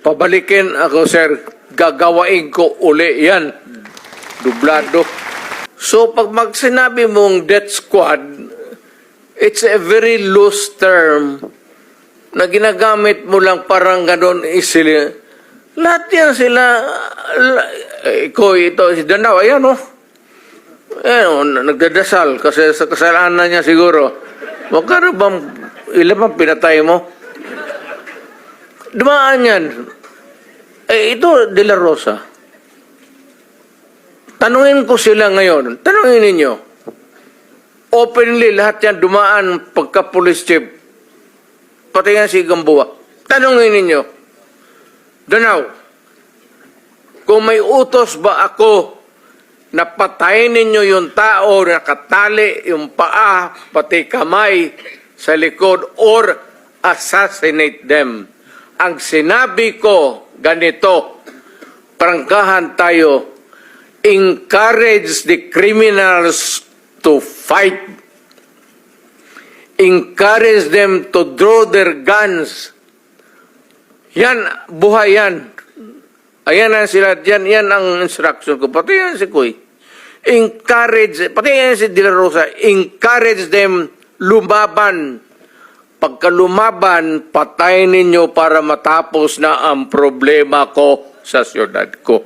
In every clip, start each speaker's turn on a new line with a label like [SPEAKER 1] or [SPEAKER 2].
[SPEAKER 1] Pabalikin ako, sir. Gagawain ko uli yan. Dublado. So, pag mag sinabi mong death squad, it's a very loose term na ginagamit mo lang parang ganon isili. Lahat yan sila, la- ko ito, si Dandaw, ayan o. Ayan o, nagdadasal kasi sa kasalanan niya siguro. Huwag ka na bang, ilan pinatay mo? Dumaan yan. Eh, ito, De La Rosa. Tanungin ko sila ngayon. Tanungin ninyo. Openly, lahat yan dumaan pagka police chief. Pati nga si Gamboa. Tanungin ninyo. Danaw, kung may utos ba ako na patayin ninyo yung tao na nakatali yung paa, pati kamay sa likod, or assassinate them. Ang sinabi ko, ganito, prangkahan tayo, encourage the criminals to fight. Encourage them to draw their guns. Yan, buhay yan. Ayan ang sila, yan, yan ang instruction ko. Pati yan si Kuy. Encourage, pati yan si De Rosa, encourage them lumaban. Pagka lumaban, patayin ninyo para matapos na ang problema ko sa siyudad ko.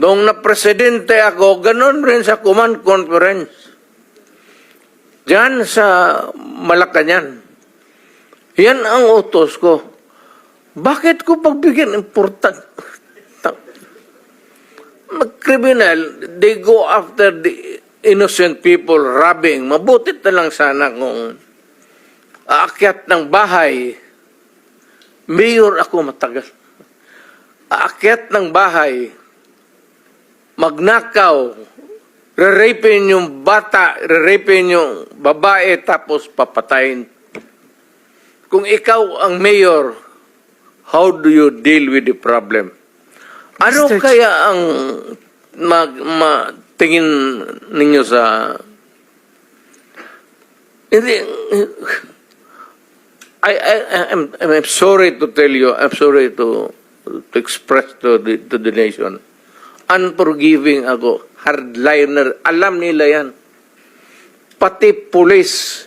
[SPEAKER 1] Noong na-presidente ako, ganun rin sa command conference. Diyan sa Malacanang. Yan ang utos ko. Bakit ko pagbigyan important? Mag-criminal, they go after the innocent people robbing. Mabutit na lang sana kung aakyat ng bahay. Mayor ako matagal. Aakyat ng bahay. Magnakaw. Rerapin yung bata, rerapin yung babae, tapos papatayin. Kung ikaw ang mayor, how do you deal with the problem? Ano
[SPEAKER 2] Mr.
[SPEAKER 1] Kaya ang mag, ma, tingin ninyo sa... Hindi... I, I, I'm, I'm sorry to tell you, I'm sorry to, to express to the, to the nation. Unforgiving ako. Hardliner. Alam nila yan. Pati pulis.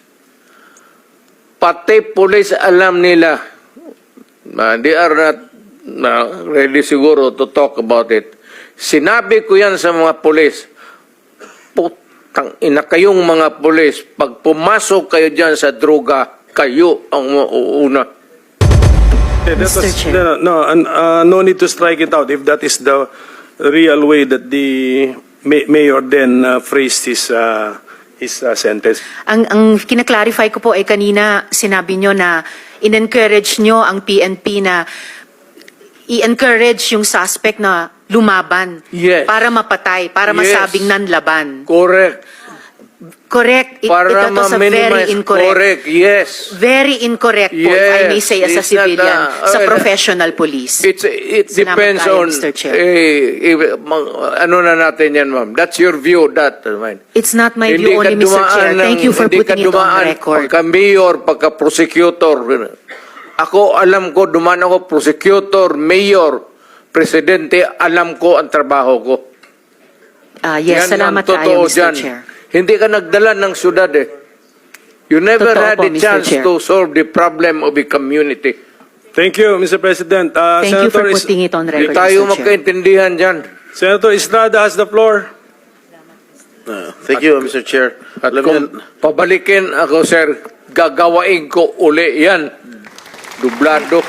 [SPEAKER 1] Pati pulis alam nila. Uh, they are not uh, ready siguro to talk about it. Sinabi ko yan sa mga pulis. Putang ina kayong mga pulis. Pag pumasok kayo dyan sa droga, kayo ang mauuna.
[SPEAKER 3] Yeah, that was-. No, no, uh, no need to strike it out if that is the real way that the ma- mayor then uh, phrased his uh, his uh, sentence.
[SPEAKER 2] Ang, ang kinaklarify ko po ay kanina sinabi nyo na in-encourage nyo ang PNP na i-encourage yung suspect na lumaban
[SPEAKER 1] Yes.
[SPEAKER 2] para mapatay, para
[SPEAKER 1] Yes.
[SPEAKER 2] masabing nanlaban.
[SPEAKER 1] Correct.
[SPEAKER 2] Correct. It,
[SPEAKER 1] Para
[SPEAKER 2] that was a very
[SPEAKER 1] ma-minimize.
[SPEAKER 2] incorrect.
[SPEAKER 1] Correct, yes.
[SPEAKER 2] Very incorrect po, if I may
[SPEAKER 1] Yes,
[SPEAKER 2] say, as a
[SPEAKER 1] it's not,
[SPEAKER 2] civilian,
[SPEAKER 1] uh,
[SPEAKER 2] sa
[SPEAKER 1] uh,
[SPEAKER 2] professional police.
[SPEAKER 1] It's, it
[SPEAKER 2] Salamat
[SPEAKER 1] depends
[SPEAKER 2] tayo,
[SPEAKER 1] on,
[SPEAKER 2] Mr. Chair.
[SPEAKER 1] eh, eh, ano na natin yan, ma'am. That's your view, that. uh, mine.
[SPEAKER 2] It's not my
[SPEAKER 1] Hindi
[SPEAKER 2] view only, Mr. Chair.
[SPEAKER 1] ng-
[SPEAKER 2] Thank you for
[SPEAKER 1] hindi ka
[SPEAKER 2] putting it on
[SPEAKER 1] dumaan
[SPEAKER 2] record.
[SPEAKER 1] Pagka mayor, pagka prosecutor. Ako, alam ko, dumaan ako prosecutor, mayor, presidente, alam ko ang trabaho ko.
[SPEAKER 2] Ah, yes,
[SPEAKER 1] Yan
[SPEAKER 2] salamat tayo, Mr.
[SPEAKER 1] dyan.
[SPEAKER 2] Chair.
[SPEAKER 1] Hindi ka nagdala ng syudad eh. You never
[SPEAKER 2] Totoo
[SPEAKER 1] had
[SPEAKER 2] po,
[SPEAKER 1] the
[SPEAKER 2] Mr.
[SPEAKER 1] chance
[SPEAKER 2] Chair.
[SPEAKER 1] to solve the problem of the community.
[SPEAKER 3] Thank you, Mr. President. Uh,
[SPEAKER 2] Thank you for
[SPEAKER 3] Senator,
[SPEAKER 2] putting it on record,
[SPEAKER 1] tayo
[SPEAKER 2] Mr. Chair.
[SPEAKER 1] magkaintindihan dyan.
[SPEAKER 3] Senator Estrada has the floor.
[SPEAKER 4] Uh, Thank you, Mr. Chair.
[SPEAKER 1] At
[SPEAKER 4] Alam
[SPEAKER 1] kung pabalikin ako, sir, gagawain ko uli yan. Dublado.